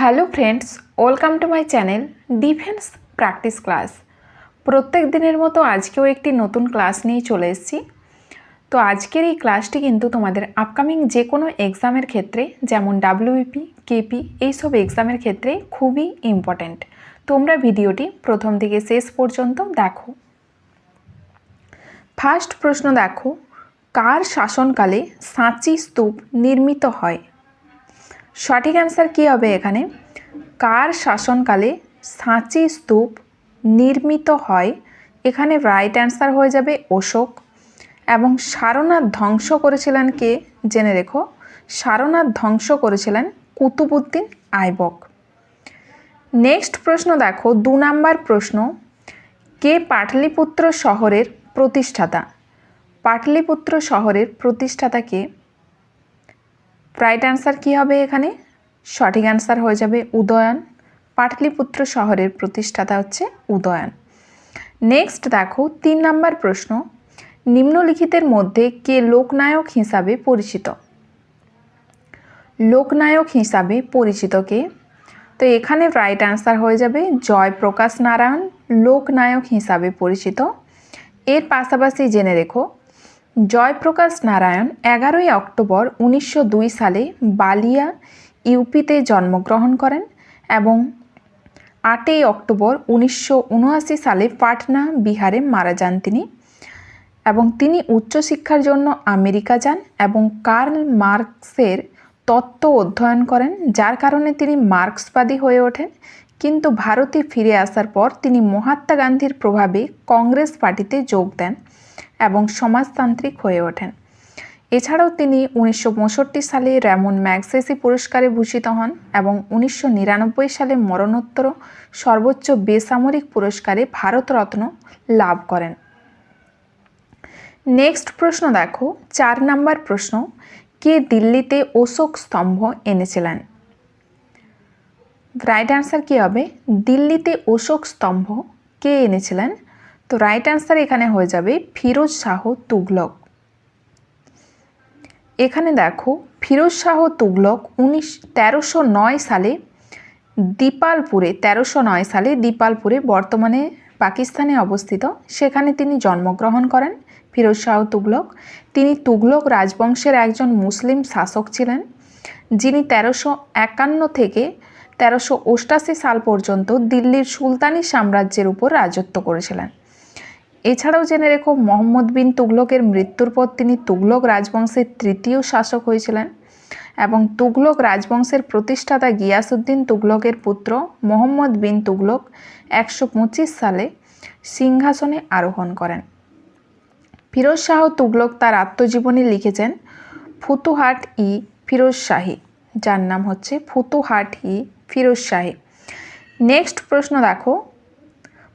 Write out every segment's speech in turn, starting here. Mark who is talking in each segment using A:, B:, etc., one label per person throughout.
A: Hello friends, welcome to my channel defence practice class. প্রত্যেক দিনের মতো আজকেও একটি নতুন ক্লাস নিয়ে চলে এসেছি। তো আজকের এই ক্লাসটি কিন্তু তোমাদের আপকামিং যে কোনো এক্সামের ক্ষেত্রে, যেমন ডাব্লিউপি কেপি এইসব এক্সামের ক্ষেত্রে খুবই ইম্পর্ট্যান্ট তোমরা ভিডিওটি প্রথম থেকে শেষ পর্যন্ত দেখো। ফার্স্ট প্রশ্ন দেখো, কার শাসনকালে সাঁচি স্তূপ নির্মিত হয়? সঠিক অ্যান্সার কী হবে এখানে? কার শাসনকালে সাঁচি স্তূপ নির্মিত হয়? এখানে রাইট অ্যান্সার হয়ে যাবে অশোক। এবং সারনাথ ধ্বংস করেছিলেন কে? জেনে রেখো। সারনাথ ধ্বংস করেছিলেন কুতুবুদ্দিন আইবক। নেক্সট প্রশ্ন দেখো, দু নাম্বার প্রশ্ন। কে পাটলিপুত্র শহরের প্রতিষ্ঠাতা? পাটলিপুত্র শহরের প্রতিষ্ঠাতা কে? রাইট অ্যান্সার কী হবে এখানে? সঠিক অ্যান্সার হয়ে যাবে উদয়ন। পাটলিপুত্র শহরের প্রতিষ্ঠাতা হচ্ছে উদয়ন। নেক্সট দেখো, তিন নাম্বার প্রশ্ন। নিম্নলিখিতের মধ্যে কে লোকনায়ক হিসাবে পরিচিত? লোকনায়ক হিসাবে পরিচিত কে? তো এখানে রাইট অ্যান্সার হয়ে যাবে জয়প্রকাশ নারায়ণ, লোকনায়ক হিসাবে পরিচিত। এর পাশাপাশি জেনে রেখো জয়প্রকাশ নারায়ণ এগারোই অক্টোবর উনিশশো দুই সালে বালিয়া, ইউপিতে জন্মগ্রহণ করেন এবং আটই অক্টোবর উনিশশো উনআশি সালে পাটনা, বিহারে মারা যান তিনি এবং তিনি উচ্চশিক্ষার জন্য আমেরিকা যান এবং কার্ল মার্কসের তত্ত্ব অধ্যয়ন করেন, যার কারণে তিনি মার্ক্সবাদী হয়ে ওঠেন। কিন্তু ভারতে ফিরে আসার পর তিনি মহাত্মা গান্ধীর প্রভাবে কংগ্রেস পার্টিতে যোগ দেন। এবং সমাজতান্ত্রিক হয়ে ওঠেন। এছাড়াও তিনি উনিশশো পঁয়ষট্টি সালে র্যামন ম্যাগসেসি পুরস্কারে ভূষিত হন এবং উনিশশো নিরানব্বই সালে মরণোত্তর সর্বোচ্চ বেসামরিক পুরস্কারে ভারতরত্ন লাভ করেন। নেক্সট প্রশ্ন দেখো। চার নাম্বার প্রশ্ন, কে দিল্লিতে অশোক স্তম্ভ এনেছিলেন? রাইট অ্যান্সার কী হবে? দিল্লিতে অশোক স্তম্ভ কে এনেছিলেন? তো রাইট অ্যান্সার এখানে হয়ে যাবে ফিরোজ শাহ তুগলক। এখানে দেখো, ফিরোজ শাহ তুগলক উনিশ, তেরোশো নয় সালে দীপালপুরে, তেরোশো নয় সালে দীপালপুরে বর্তমানে পাকিস্তানে অবস্থিত। সেখানে তিনি জন্মগ্রহণ করেন ফিরোজ শাহ তুগলক। তিনি তুগলক রাজবংশের একজন মুসলিম শাসক ছিলেন, যিনি তেরোশো একান্ন থেকে তেরোশো সাল পর্যন্ত দিল্লির সুলতানি সাম্রাজ্যের উপর রাজত্ব করেছিলেন। এছাড়াও জেনে রেখো, মোহাম্মদ বিন তুগলকের মৃত্যুর পর তিনি তুগলক রাজবংশের তৃতীয় শাসক হয়েছিলেন এবং তুগলক রাজবংশের প্রতিষ্ঠাতা গিয়াসুদ্দিন তুগলকের পুত্র মোহাম্মদ বিন তুগলক একশো পঁচিশ সালে সিংহাসনে আরোহণ করেন। ফিরোজ শাহ তুগলক তার আত্মজীবনী লিখেছেন ফুতুহাট ই ফিরোজ শাহী, যার নাম হচ্ছে ফুতুহাট ই ফিরোজ শাহী। নেক্সট প্রশ্ন দেখো,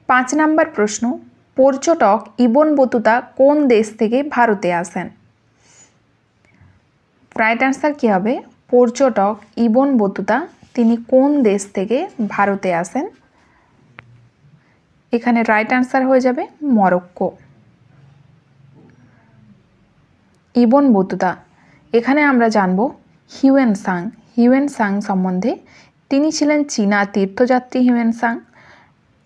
A: পাঁচ নাম্বার প্রশ্ন পর্যটক ইবন বতুতা কোন দেশ থেকে ভারতে আসেন? রাইট অ্যান্সার কী হবে? পর্যটক ইবন বতুতা, তিনি কোন দেশ থেকে ভারতে আসেন? এখানে রাইট অ্যান্সার হয়ে যাবে মরক্কো। ইবন বতুতা, এখানে আমরা জানব হিউয়েন সাং হিউয়েন সাং সম্বন্ধে তিনি ছিলেন চীনা তীর্থযাত্রী হিউয়েন সাং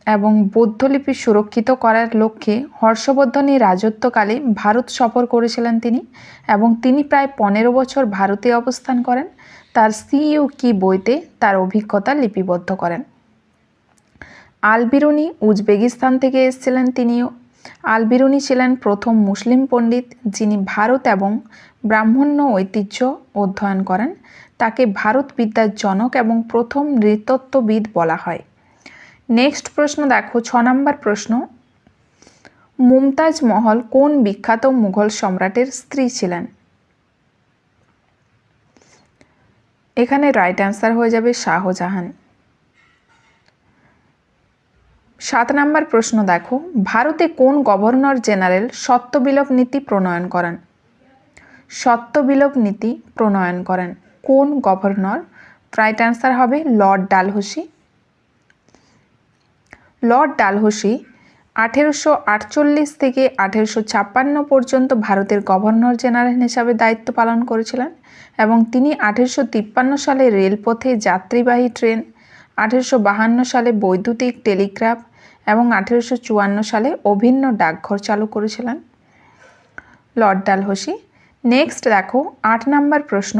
A: এবং বৌদ্ধলিপি সুরক্ষিত করার লক্ষ্যে হর্ষবর্ধনের রাজত্বকালে ভারত সফর করেছিলেন তিনি এবং তিনি প্রায় পনেরো বছর ভারতে অবস্থান করেন। তার সিইউ কি বইতে তার অভিজ্ঞতা লিপিবদ্ধ করেন। আলবিরুনি উজবেকিস্তান থেকে এসেছিলেন তিনিও। আলবিরুনি ছিলেন প্রথম মুসলিম পণ্ডিত যিনি ভারত এবং ব্রাহ্মণ্য ঐতিহ্য অধ্যয়ন করেন। তাকে ভারত বিদ্যার জনক এবং প্রথম নৃতত্ত্ববিদ বলা হয়। নেক্সট প্রশ্ন দেখো, ছ নম্বর প্রশ্ন। মুমতাজ মহল কোন বিখ্যাত মুঘল সম্রাটের স্ত্রী ছিলেন? এখানে রাইট অ্যান্সার হয়ে যাবে শাহজাহান। সাত নম্বর প্রশ্ন দেখো, ভারতে কোন গভর্নর জেনারেল সত্যবিলোপ নীতি প্রণয়ন করেন? সত্যবিলোপ নীতি প্রণয়ন করেন কোন গভর্নর? রাইট অ্যান্সার হবে লর্ড ডালহসি। লর্ড ডালহসি আঠেরোশো আটচল্লিশ থেকে আঠেরোশো ছাপ্পান্ন পর্যন্ত ভারতের গভর্নর জেনারেল হিসাবে দায়িত্ব পালন করেছিলেন এবং তিনি আঠেরোশো তিপ্পান্ন সালে রেলপথে যাত্রীবাহী ট্রেন, আঠেরোশো বাহান্ন সালে বৈদ্যুতিক টেলিগ্রাফ এবং আঠেরোশো চুয়ান্ন সালে অভিন্ন ডাকঘর চালু করেছিলেন। লর্ড ডালহসি, নেক্সট দেখো, আট নাম্বার প্রশ্ন,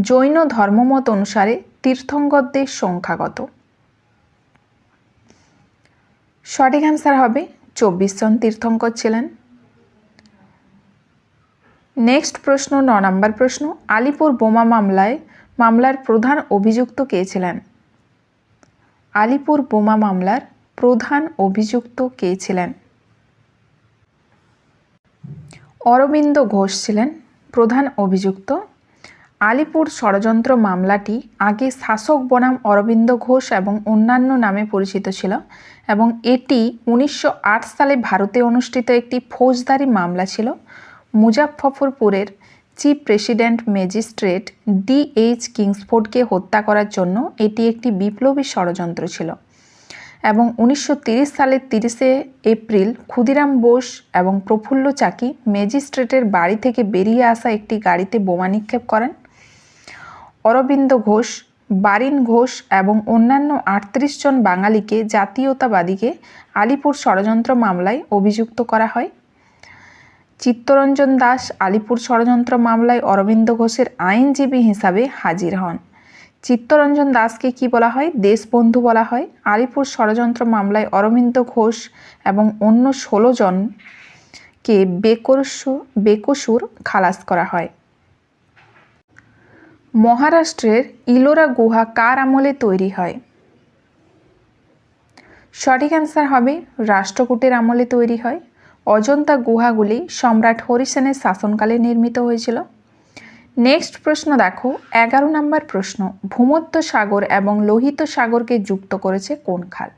A: জৈন ধর্মমত অনুসারে তীর্থঙ্করদের সংখ্যা কত? সঠিক অ্যান্সার হবে চব্বিশ জন তীর্থঙ্কর ছিলেন। নেক্সট প্রশ্ন, ন নম্বর প্রশ্ন, আলিপুর বোমা মামলায় মামলার প্রধান অভিযুক্ত কে ছিলেন? আলিপুর বোমা মামলার প্রধান অভিযুক্ত কে ছিলেন? অরবিন্দ ঘোষ ছিলেন প্রধান অভিযুক্ত। আলিপুর ষড়যন্ত্র মামলাটি আগে শাসক বনাম অরবিন্দ ঘোষ এবং অন্যান্য নামে পরিচিত ছিল এবং এটি উনিশশো আট সালে ভারতে অনুষ্ঠিত একটি ফৌজদারি মামলা ছিল। মুজাফফরপুরের chief president magistrate D H কিংসফোর্ডকে হত্যা করার জন্য এটি একটি বিপ্লবী ষড়যন্ত্র ছিল এবং উনিশশো সালের তিরিশে এপ্রিল ক্ষুদিরাম বোস এবং প্রফুল্ল চাকি ম্যাজিস্ট্রেটের বাড়ি থেকে বেরিয়ে আসা একটি গাড়িতে বোমা নিক্ষেপ করেন। অরবিন্দ ঘোষ, বারিন ঘোষ এবং অন্যান্য আটত্রিশ জন বাঙালিকে জাতীয়তাবাদীকে আলিপুর ষড়যন্ত্র মামলায় অভিযুক্ত করা হয়। চিত্তরঞ্জন দাস আলিপুর ষড়যন্ত্র মামলায় অরবিন্দ ঘোষের আইনজীবী হিসাবে হাজির হন। চিত্তরঞ্জন দাসকে কি বলা হয়? দেশবন্ধু বলা হয়। আলিপুর ষড়যন্ত্র মামলায় অরবিন্দ ঘোষ এবং অন্য ষোলো জনকে বেকসু বেকসুর খালাস করা হয়। মহারাষ্ট্রের ইলোরা গুহা কার আমলে তৈরি হয়? সঠিক অ্যান্সার হবে রাষ্ট্রকূটের আমলে তৈরি হয়। অজন্তা গুহাগুলি সম্রাট হরিসেনের শাসনকালে নির্মিত হয়েছিল। নেক্সট প্রশ্ন দেখো, এগারো নম্বর প্রশ্ন, ভূমধ্য সাগর এবং লোহিত সাগরকে যুক্ত করেছে কোন খাল?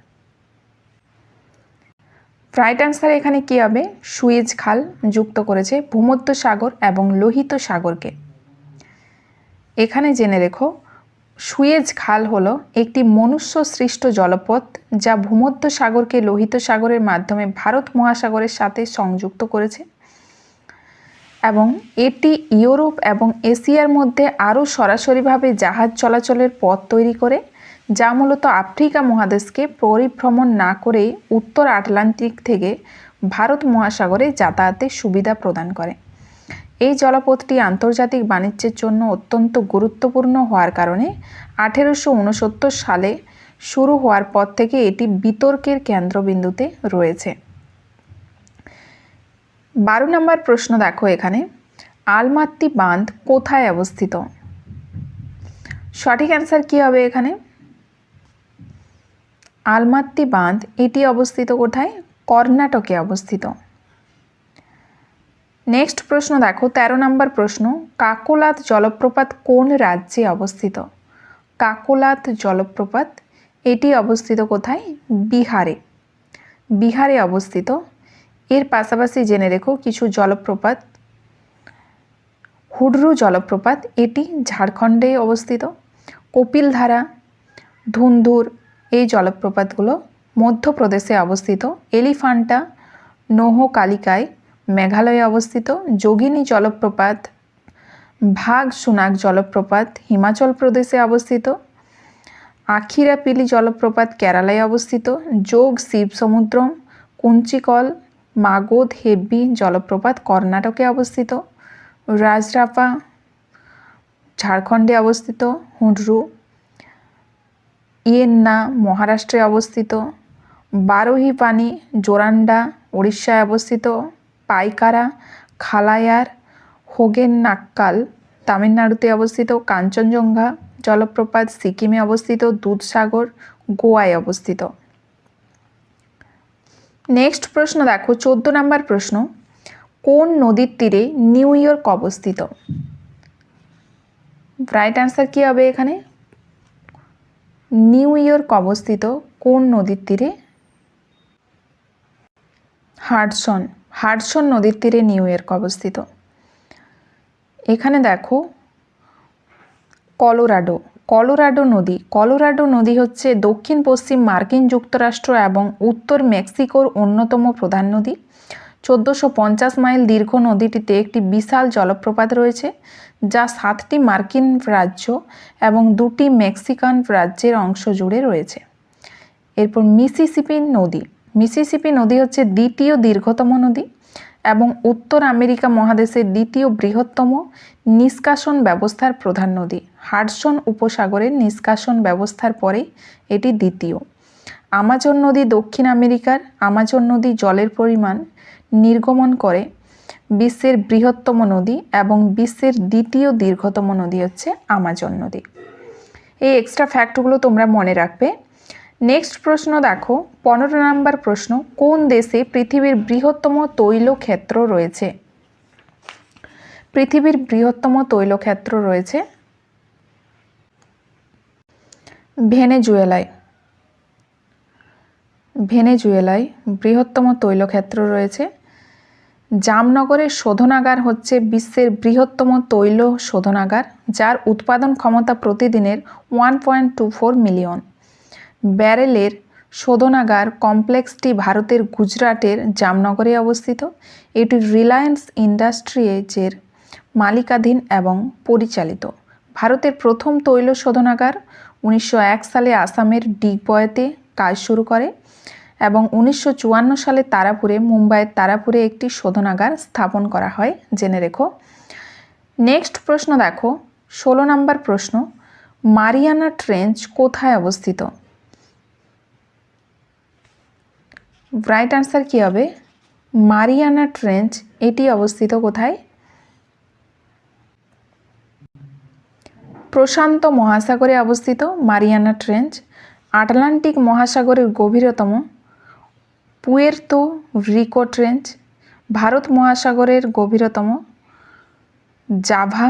A: রাইট অ্যান্সার এখানে কী হবে? সুয়েজ খাল যুক্ত করেছে ভূমধ্য সাগর এবং লোহিত সাগরকে। এখানে জেনে রেখো, সুয়েজ খাল হল একটি মনুষ্য সৃষ্ট জলপথ যা ভূমধ্য সাগরকে লোহিত সাগরের মাধ্যমে ভারত মহাসাগরের সাথে সংযুক্ত করেছে এবং এটি ইউরোপ এবং এশিয়ার মধ্যে আরও সরাসরিভাবে জাহাজ চলাচলের পথ তৈরি করে, যা মূলত আফ্রিকা মহাদেশকে পরিভ্রমণ না করে উত্তর আটলান্টিক থেকে ভারত মহাসাগরে যাতায়াতের সুবিধা প্রদান করে। এই জলপথটি আন্তর্জাতিক বাণিজ্যের জন্য অত্যন্ত গুরুত্বপূর্ণ হওয়ার কারণে আঠেরোশো উনসত্তর সালে শুরু হওয়ার পর থেকে এটি বিতর্কের কেন্দ্রবিন্দুতে রয়েছে। বারো নম্বর প্রশ্ন দেখো এখানে, আলমাত্তি বাঁধ কোথায় অবস্থিত? সঠিক অ্যান্সার কী হবে এখানে? আলমাত্তি বাঁধ এটি অবস্থিত কোথায়? কর্ণাটকে অবস্থিত। নেক্সট প্রশ্ন দেখো ১৩ নম্বর প্রশ্ন, কাকোলাত জলপ্রপাত কোন রাজ্যে অবস্থিত? কাকোলাত জলপ্রপাত, এটি অবস্থিত কোথায়? বিহারে। বিহারে অবস্থিত। এর পাশাপাশি জেনে রেখো, কিছু জলপ্রপাত। হুডরু জলপ্রপাত, এটি ঝাড়খণ্ডে অবস্থিত। কপিলধারা ধুন্ধুর এই জলপ্রপাতগুলো মধ্যপ্রদেশে অবস্থিত। এলিফান্টা নোহকালিকায় মেঘালয়ে অবস্থিত যোগিনী জলপ্রপাত, ভাগ সুনাক জলপ্রপাত, হিমাচল প্রদেশে অবস্থিত। আখিরাপিলি জলপ্রপাত কেরালায় অবস্থিত। যোগ শিব সমুদ্রম কুঞ্চিকল মাগোদ হেব্বি জলপ্রপাত কর্ণাটকে অবস্থিত। রাজরাপা, ঝাড়খণ্ডে অবস্থিত। হুডরু ইয়েন্না, মহারাষ্ট্রে অবস্থিত। বারোহি পানি জোরান্ডা উড়িষ্যায় অবস্থিত। পাইকারা খালায়ার হোগেন নাক্কাল তামিলনাড়ুতে অবস্থিত কাঞ্চনজঙ্ঘা, জলপ্রপাত সিকিমে অবস্থিত দুধসাগর, গোয়ায় অবস্থিত। নেক্সট প্রশ্ন দেখো, চোদ্দ নম্বর প্রশ্ন, কোন নদীর তীরে নিউ ইয়র্ক অবস্থিত? রাইট অ্যান্সার কী হবে এখানে? নিউ ইয়র্ক অবস্থিত কোন নদীর তীরে? হাডসন হাডসন নদীর তীরে নিউ ইয়র্ক অবস্থিত। এখানে দেখো কলোরাডো। কলোরাডো নদী। কলোরাডো নদী হচ্ছে দক্ষিণ, পশ্চিম মার্কিন যুক্তরাষ্ট্র এবং উত্তর মেক্সিকোর অন্যতম প্রধান নদী। চোদ্দোশো পঞ্চাশ মাইল দীর্ঘ নদীটিতে একটি বিশাল জলপ্রপাত রয়েছে, যা সাতটি মার্কিন রাজ্য এবং দুটি মেক্সিকান রাজ্যের অংশ জুড়ে রয়েছে। এরপর মিসিসিপি নদী। মিসিসিপি নদী হচ্ছে দ্বিতীয় দীর্ঘতম নদী এবং উত্তর আমেরিকা মহাদেশের দ্বিতীয় বৃহত্তম নিষ্কাশন ব্যবস্থার প্রধান নদী। হাডসন উপসাগরের নিষ্কাশন ব্যবস্থার পরে এটি দ্বিতীয়। আমাজন নদী দক্ষিণ আমেরিকার আমাজন নদী জলের পরিমাণ নির্গমন করে বিশ্বের বৃহত্তম নদী এবং বিশ্বের দ্বিতীয় দীর্ঘতম নদী হচ্ছে আমাজন নদী। এই এক্সট্রা ফ্যাক্টগুলো তোমরা মনে রাখবে। নেক্সট প্রশ্ন দেখো, পনেরো নম্বর প্রশ্ন, কোন দেশে পৃথিবীর বৃহত্তম তৈল ক্ষেত্র রয়েছে? পৃথিবীর বৃহত্তম তৈল ক্ষেত্র রয়েছে ভেনেজুয়েলায়। ভেনেজুয়েলায় বৃহত্তম তৈলক্ষেত্র রয়েছে। জামনগরের শোধনাগার হচ্ছে বিশ্বের বৃহত্তম তৈল শোধনাগার, যার উৎপাদন ক্ষমতা প্রতিদিনের one point two four million ব্যারেলের শোধনাগার কমপ্লেক্সটি ভারতের গুজরাটের জামনগরে অবস্থিত। এটি রিলায়েন্স ইন্ডাস্ট্রিজের মালিকাধীন এবং পরিচালিত। ভারতের প্রথম তৈল শোধনাগার উনিশশো এক সালে আসামের ডিগবয়েতে কাজ শুরু করে এবং উনিশশো চুয়ান্ন সালে তারাপুরে, মুম্বাইয়ের তারাপুরে একটি শোধনাগার স্থাপন করা হয়। জেনে রেখো। নেক্সট প্রশ্ন দেখো। ষোলো নম্বর প্রশ্ন, মারিয়ানা ট্রেঞ্চ কোথায় অবস্থিত? রাইট আনসার কী হবে? মারিয়ানা ট্রেঞ্চ এটি অবস্থিত কোথায়? প্রশান্ত মহাসাগরে অবস্থিত মারিয়ানা ট্রেঞ্চ আটলান্টিক মহাসাগরের গভীরতম পুয়ের্তো রিকো ট্রেঞ্চ ভারত মহাসাগরের গভীরতম জাভা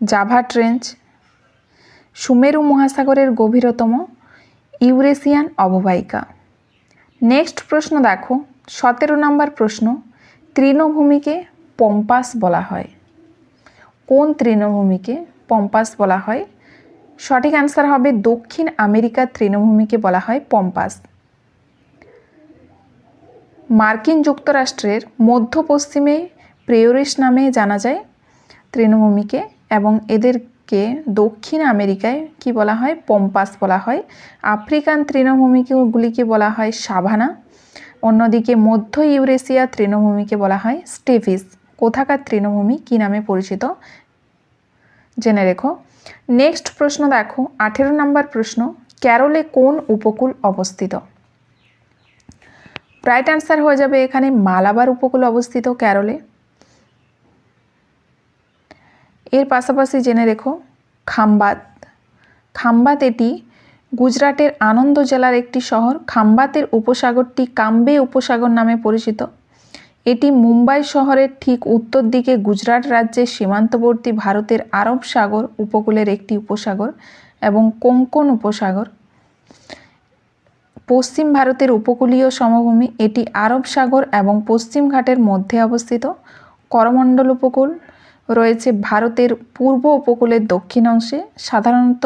A: জাভা ট্রেঞ্চ সুমেরু মহাসাগরের গভীরতম ইউরেশিয়ান অববাহিকা। নেক্সট প্রশ্ন দেখো। সতেরো নম্বর প্রশ্ন, তৃণভূমিকে পম্পাস বলা হয়। কোন তৃণভূমিকে পম্পাস বলা হয়? সঠিক অ্যান্সার হবে দক্ষিণ আমেরিকার তৃণভূমিকে বলা হয় পম্পাস। মার্কিন যুক্তরাষ্ট্রের মধ্য পশ্চিমে প্রেয়রিস নামে জানা যায় তৃণভূমিকে এবং এদেরকে দক্ষিণ আমেরিকায় কি বলা হয়? পম্পাস বলা হয়। আফ্রিকান তৃণভূমিগুলিকে বলা হয় সাভানা। অন্যদিকে মধ্য ইউরেশিয়া তৃণভূমিকে বলা হয় স্টেভিস। কোথাকার তৃণভূমি? কী নামে পরিচিত? জেনে রেখো। নেক্সট প্রশ্ন দেখো। আঠেরো নম্বর প্রশ্ন, ক্যারলে কোন উপকূল অবস্থিত? রাইট অ্যান্সার হয়ে যাবে এখানে মালাবার উপকূল অবস্থিত ক্যারলে। এর পাশাপাশি জেনে রেখো, খাম্বাত। খাম্বাত এটি গুজরাটের আনন্দ জেলার একটি শহর। খাম্বাতের উপসাগরটি কাম্বে উপসাগর নামে পরিচিত। এটি মুম্বাই শহরের ঠিক উত্তর দিকে গুজরাট রাজ্যের সীমান্তবর্তী ভারতের আরব সাগর উপকূলের একটি উপসাগর এবং কোঙ্কন উপসাগর। পশ্চিম ভারতের উপকূলীয় সমভূমি এটি আরব সাগর এবং পশ্চিম ঘাটের মধ্যে অবস্থিত। করমণ্ডল উপকূল রয়েছে ভারতের পূর্ব উপকূলের দক্ষিণ অংশে। সাধারণত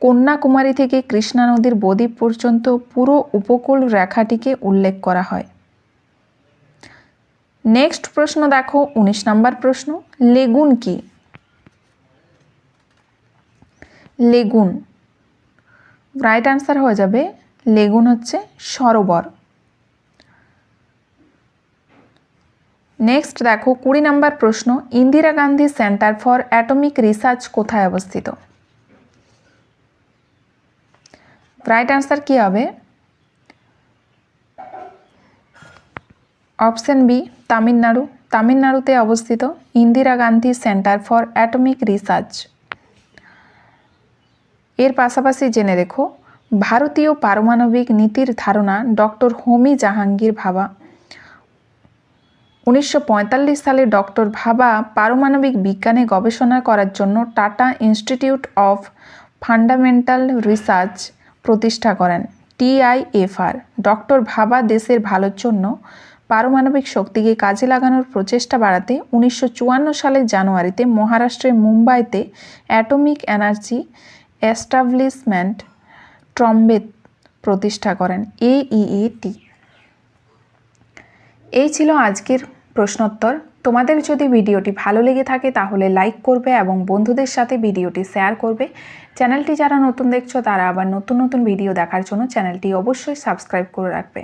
A: কন্যাকুমারী থেকে কৃষ্ণা নদীর বদ্বীপ পর্যন্ত পুরো উপকূল রেখাটিকে উল্লেখ করা হয়। নেক্সট প্রশ্ন দেখো, উনিশ নম্বর প্রশ্ন, লেগুন কি? লেগুন। রাইট আনসার হয়ে যাবে, লেগুন হচ্ছে সরোবর। নেক্সট দেখো, কুড়ি নম্বর প্রশ্ন, Indira Gandhi centre for atomic research কোথায় অবস্থিত? রাইট অ্যান্সার কী হবে? অপশন বি তামিলনাড়ু তামিলনাড়ুতে অবস্থিত Indira Gandhi centre for atomic research. এর পাশাপাশি জেনে রেখো, ভারতীয় পারমাণবিক নীতির ধারণা ডক্টর হোমি জাহাঙ্গীর ভাবা। উনিশশো পঁয়তাল্লিশ সালে ডক্টর ভাবা পারমাণবিক বিজ্ঞানে গবেষণা করার জন্য Tata institute of fundamental research প্রতিষ্ঠা করেন, টিআইএফআর। ডক্টর ভাবা দেশের ভালোর জন্য পারমাণবিক শক্তিকে কাজে লাগানোর প্রচেষ্টা বাড়াতে উনিশশো চুয়ান্ন সালের জানুয়ারিতে মহারাষ্ট্রের মুম্বাইতে অ্যাটমিক এনার্জি এস্টাবলিশমেন্ট ট্রম্বেত প্রতিষ্ঠা করেন এইইএটি এই ছিল আজকের প্রশ্নোত্তর। তোমাদের যদি ভিডিওটি ভালো লেগে থাকে তাহলে লাইক করবে এবং বন্ধুদের সাথে ভিডিওটি শেয়ার করবে। চ্যানেলটি যারা নতুন দেখছ তারা আবার নতুন নতুন ভিডিও দেখার জন্য চ্যানেলটি অবশ্যই সাবস্ক্রাইব করে রাখবে।